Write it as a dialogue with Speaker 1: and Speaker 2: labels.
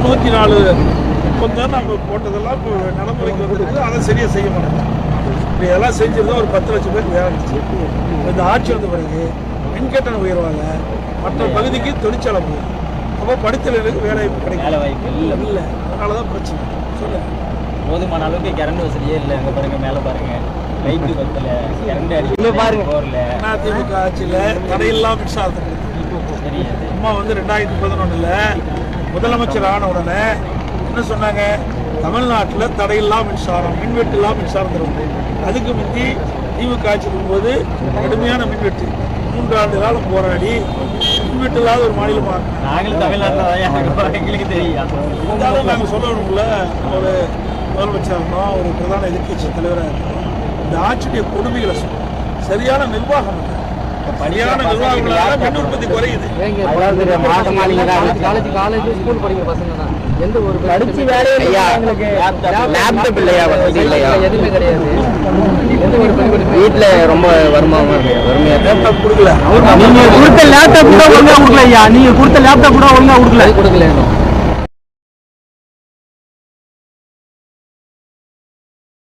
Speaker 1: தொண்ணூற்றி நாலு ஒப்பந்தம் நம்ம போட்டதெல்லாம் இப்போ நடைமுறைக்கு வந்துருக்கு. அதை சரியாக செய்ய மாட்டாங்க. இப்போ இதெல்லாம் செஞ்சிருந்தா ஒரு பத்து லட்சம் பேருக்கு வேலை கிடைச்சு இந்த ஆட்சி வந்த பிறகு மின்கட்டணம் உயர்வாங்க மற்ற பகுதிக்கு தொழிற்சாலை போகும் அப்போ படித்தவர்களுக்கு வேலை வாய்ப்பு
Speaker 2: வேலை
Speaker 1: கிடைக்கும்
Speaker 2: வாய்ப்பு இல்லை.
Speaker 1: இல்லை. அதனால தான் பிரச்சனை. சொல்லுங்கள்
Speaker 2: போதுமான அளவுக்கு கரண்ட் வசதியே இல்லை. அங்கே பாருங்க மேலே பாருங்க. லைட்டு பத்தல. கரண்ட் அடிக்கல பாருங்க. போர்ல.
Speaker 1: அதிமுக ஆட்சியில் தடையில்லா மின்சாரத்தை கொடுத்தது.
Speaker 2: தெரியாது.
Speaker 1: அம்மா வந்து ரெண்டாயிரத்தி பதினொன்றில் முதலமைச்சர் ஆன உடனே என்ன சொன்னாங்க? தமிழ்நாட்டில் தடையில்லா மின்சாரம் மின்வெட்டில்லா மின்சாரம் தரும். அதுக்கு முந்தி திமுக ஆட்சி இருக்கும்போது கடுமையான மின்வெட்டு. மூன்று ஆண்டு காலம் போராடி மின்வெட்டு இல்லாத ஒரு மாநிலமாக
Speaker 2: நாங்களும் தமிழ்நாட்டில்
Speaker 1: நாங்கள் சொல்லணும்ல ஒரு முதலமைச்சர் இருந்தோம் ஒரு பிரதான எதிர்க்கட்சி தலைவராக இருந்தோம் இந்த ஆட்சியுடைய கொடுமைகளை சொல்றோம். சரியான நிர்வாகம் இல்லை. சரியான நிர்வாகங்களால மின் உற்பத்தி குறையுது.
Speaker 3: காலேஜ் காலேஜ் ஸ்கூல் படிக்கிற பசங்க தான். எந்த ஒரு
Speaker 2: படிச்சு வேலையே லேப்டாப் இல்லையா? வசதி இல்லையா?
Speaker 3: எதுவுமே கிடையாது எந்த ஒரு
Speaker 2: வீட்டில் ரொம்ப வருமானமா இருக்கு வறுமையா
Speaker 1: லேப்டாப் கொடுக்கல.
Speaker 4: நீங்க கொடுத்த லேப்டாப் கூட ஒழுங்கா கொடுக்கல ஐயா. நீங்க கொடுத்த லேப்டாப் கூட ஒழுங்கா கொடுக்கல.
Speaker 3: கொடுக்கல.